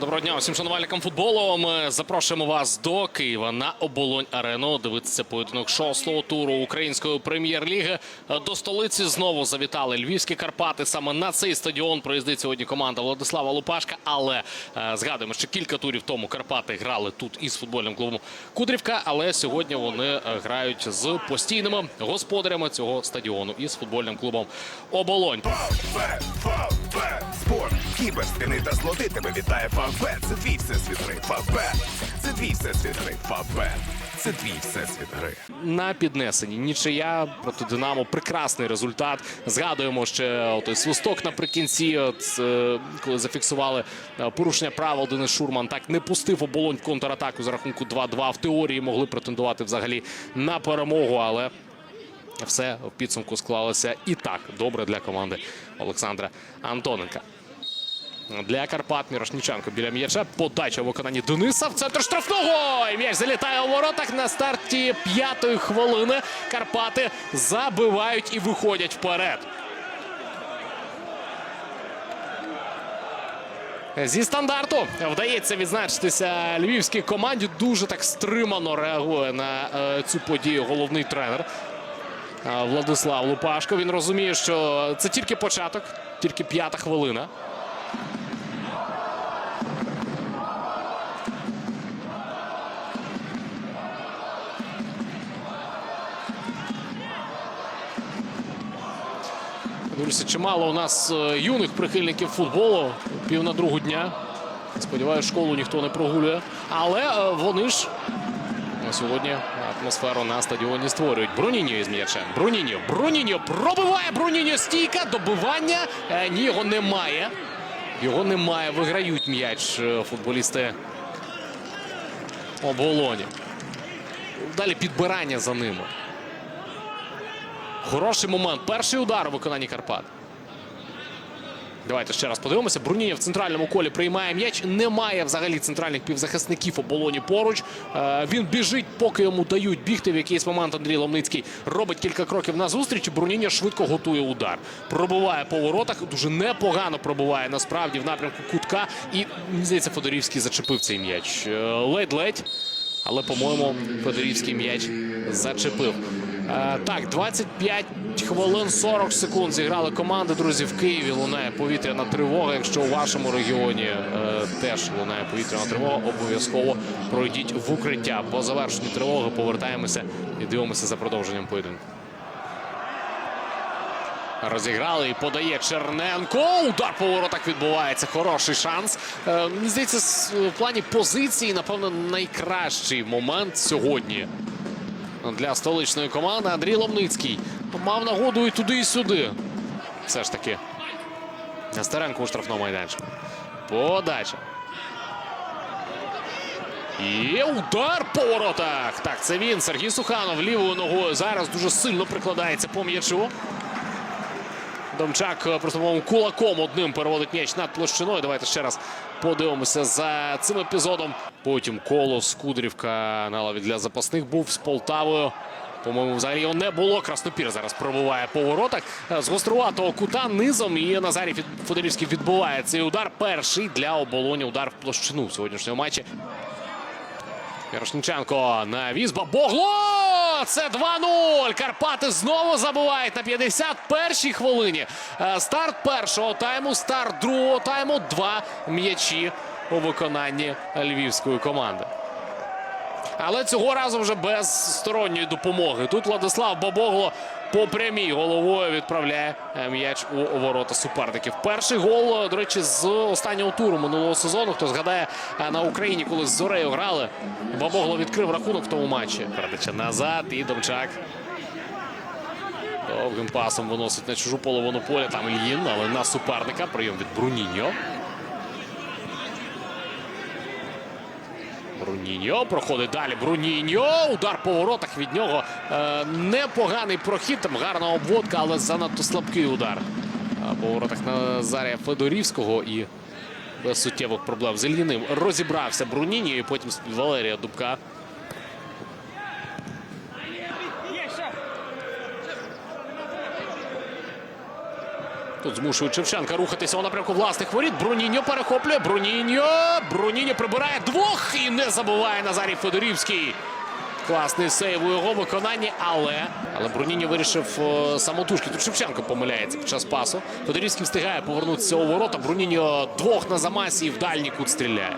Доброго дня усім шанувальникам футболу. Ми запрошуємо вас до Києва на оболонь арену. Дивитися поєдинок шостого туру української прем'єр-ліги. До столиці знову завітали львівські Карпати. Саме на цей стадіон приїздить сьогодні команда Владислава Лупашка. Але е, згадуємо, що кілька турів тому Карпати грали тут із футбольним клубом Кудрівка. Але сьогодні вони е, грають з постійними господарями цього стадіону із футбольним клубом Оболонь. Спорт, кібер, стіни та злоти тебе вітає Фавбет. Це твій всесвіт гри. Фавбет. Це твій всесвіт гри. Фавбет. Це твій всесвіт гри. на піднесенні. Нічия проти Динамо. Прекрасний результат. Згадуємо ще той свисток наприкінці, от, е, коли зафіксували е, порушення правил. Денис Шурман так не пустив оболонь в контратаку за рахунку 2-2. В теорії могли претендувати взагалі на перемогу, але. Все в підсумку склалося і так добре для команди Олександра Антоненка. Для Карпат Мірошніченко біля м'яча. Подача в виконанні Дениса в центр штрафного. І м'яч залітає у воротах на старті п'ятої хвилини. Карпати забивають і виходять вперед. Зі стандарту вдається відзначитися львівській команді. Дуже так стримано реагує на е, цю подію головний тренер е, Владислав Лупашко. Він розуміє, що це тільки початок, тільки п'ята хвилина. Дивлюся, чимало у нас е, юних прихильників футболу. Пів на другу дня. Сподіваюсь, школу ніхто не прогулює. Але е, вони ж на сьогодні атмосферу на стадіоні створюють. Бруніньо із м'ячем. Бруніньо. Бруніньо пробиває. Бруніньо стійка. Добивання. Е, Ні, його немає. Його немає. Виграють м'яч е, футболісти оболоні. Далі підбирання за ними. Хороший момент. Перший удар у виконанні Карпат. Давайте ще раз подивимося. Бруніння в центральному колі приймає м'яч. Немає взагалі центральних півзахисників оболоні поруч. Е, він біжить, поки йому дають бігти. В якийсь момент Андрій Ломницький робить кілька кроків назустріч. і Бруніння швидко готує удар. Пробиває по воротах. Дуже непогано пробиває насправді в напрямку кутка. І мені здається, Федорівський зачепив цей м'яч. Е, Ледь-ледь. Але, по-моєму, Федорівський м'яч зачепив. Е, так, 25 хвилин 40 секунд зіграли команди. Друзі, в Києві лунає повітряна тривога. Якщо у вашому регіоні е, теж лунає повітряна тривога, обов'язково пройдіть в укриття. По завершенню тривоги повертаємося і дивимося за продовженням поєдинку. Розіграли і подає Черненко. Удар по воротах відбувається. Хороший шанс. Е, мені здається, в плані позиції, напевно, найкращий момент сьогодні для столичної команди. Андрій Ломницький мав нагоду і туди, і сюди. Все ж таки. Нестеренко у штрафному майданчику. Подача. І удар по воротах. Так, це він. Сергій Суханов лівою ногою зараз дуже сильно прикладається по м'ячу. Домчак е, просто по-моєму, кулаком одним переводить м'яч над площиною. Давайте ще раз подивимося за цим епізодом. Потім Колос, Кудрівка на лаві для запасних був з Полтавою. По-моєму, взагалі його не було. Краснопір зараз пробиває по воротах. Е, З гоструватого кута низом. І Назарій Федорівський відбиває цей удар. Перший для оболоні удар в площину в сьогоднішньому матчі. Ярошниченко візба. Це 2-0. Карпати знову забувають на 51-й хвилині. Е, Старт першого тайму, старт другого тайму. Два м'ячі у виконанні львівської команди. Але цього разу вже без сторонньої допомоги. Тут Владислав Бабогло по прямій головою відправляє е, м'яч у ворота суперників. Перший гол, е, до речі, з останнього туру минулого сезону. Хто згадає е, на Україні, коли з Зорею грали, Бабогло відкрив рахунок в тому матчі. Передача назад і Домчак. Довгим пасом виносить на чужу половину поля. Там Ільїн, але на суперника. Прийом від Бруніньо. Бруніньо проходить далі. Бруніньо. Удар по воротах від нього. Е, непоганий прохід. Там гарна обводка, але занадто слабкий удар. А по воротах Назарія Федорівського і без суттєвих проблем з Ільїним розібрався Бруніньо і потім з Валерія Дубка. Тут змушують Шевченка рухатися у напрямку власних воріт. Бруніньо перехоплює. Бруніньо. Бруніньо прибирає двох і не забуває Назарій Федорівський. Класний сейв у його виконанні, але але Бруніньо вирішив самотужки. Тут Шевченко помиляється під час пасу. Федорівський встигає повернутися у ворота. Бруніньо двох на замасі і в дальній кут стріляє.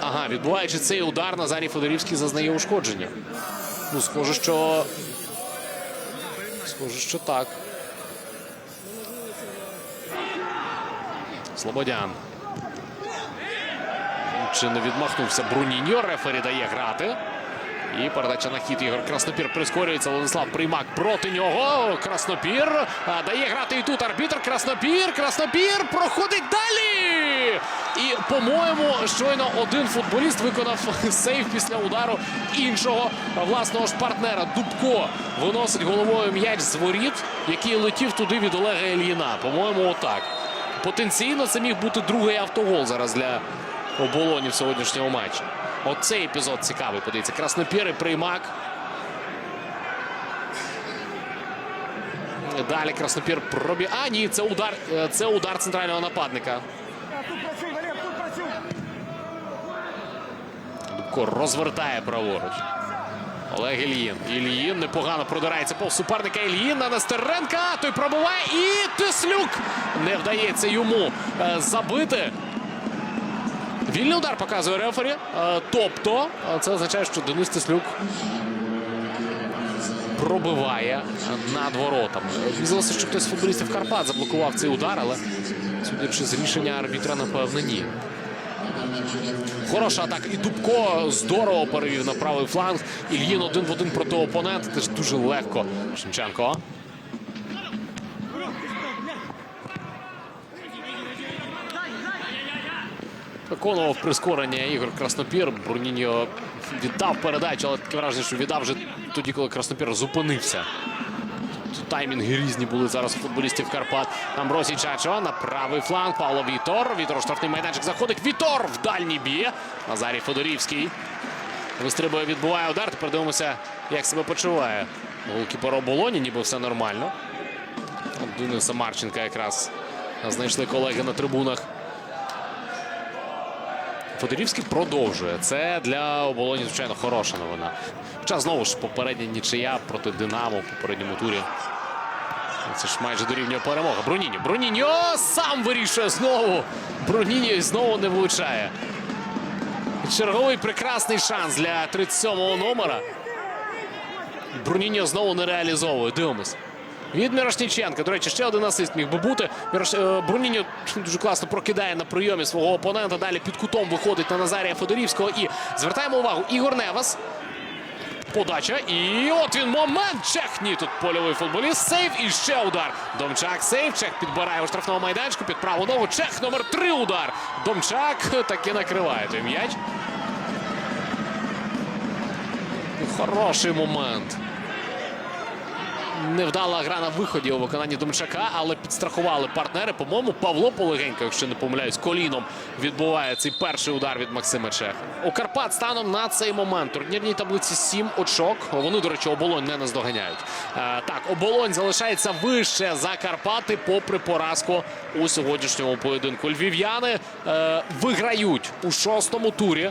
Ага, відбуваючи цей удар, Назарій Федорівський зазнає ушкодження. Ну, схоже, що. Схоже, що так. Слободян. Чи не відмахнувся Бруніньо? Рефері дає грати. І передача на хід Ігор Краснопір прискорюється. Владислав Приймак проти нього. Краснопір дає грати і тут арбітр. Краснопір. Краснопір проходить далі. І, по-моєму, щойно один футболіст виконав сейв після удару іншого власного ж партнера. Дубко виносить головою м'яч з воріт, який летів туди від Олега Ільїна. По-моєму, отак. Потенційно це міг бути другий автогол зараз для оболоні в сьогоднішньому матчі. Оцей епізод цікавий. Подивіться. Краснопір і приймак. Далі Краснопір пробі. А, ні, це удар. е, Це удар центрального нападника. Дубко розвертає праворуч. Олег Ільїн. Ільїн непогано продирається повз суперника Ільїн на Нестеренка. Той пробиває і Теслюк. Не вдається йому е, забити. Вільний удар показує рефері. Е, Тобто, е, це означає, що Денис Теслюк пробиває над воротами. Здалося, що хтось з футболістів Карпат заблокував цей удар, але судячи з рішення арбітра, напевно, ні. Хороша атака. І Дубко здорово перевів на правий фланг. Ільїн один в один проти опонента. Теж дуже легко. Шевченко. Виконував прискорення Ігор Краснопір. Бруніньо віддав передачу, але таке враження, що віддав вже тоді, коли Краснопір зупинився. Таймінги різні були зараз у футболістів Карпат. Амбросій Чачо на правий фланг. Павло Вітор. Вітор штрафний майданчик заходить. Вітор в дальній б'є. Назарій Федорівський. Вистрибує, відбуває удар. Тепер дивимося, як себе почуває. Голкіпер оболоні, ніби все нормально. Дениса Марченка якраз знайшли колеги на трибунах. Федорівський продовжує. Це для оболоні, звичайно, хороша новина. Хоча знову ж попередня нічия проти Динамо в попередньому турі. Це ж майже дорівнює перемога. Бруніньо. Бруніньо сам вирішує знову. Бруніньо знову не влучає. Черговий прекрасний шанс для 37-го номера. Бруніньо знову не реалізовує. Дивимось. Від Мірошніченка. До речі, ще один асист міг би бути. Мірош... е, Бруніньо дуже класно прокидає на прийомі свого опонента. Далі під кутом виходить на Назарія Федорівського. І звертаємо увагу. Ігор Невас. Подача. І от він момент. Чех. Ні, тут польовий футболіст. Сейв і ще удар. Домчак сейв. Чех підбирає у штрафному майданчику під праву ногу. Чех номер три удар. Домчак таки накриває той м'яч. Хороший момент. Невдала гра на виході у виконанні Домчака, але підстрахували партнери. По-моєму, Павло Полегенько, якщо не помиляюсь, коліном відбуває цей перший удар від Максима Чеха. У Карпат станом на цей момент. Турнірній таблиці 7 очок. Вони, до речі, оболонь не наздоганяють. Е, так, оболонь залишається вище за Карпати, попри поразку у сьогоднішньому поєдинку. Львів'яни е, виграють у шостому турі.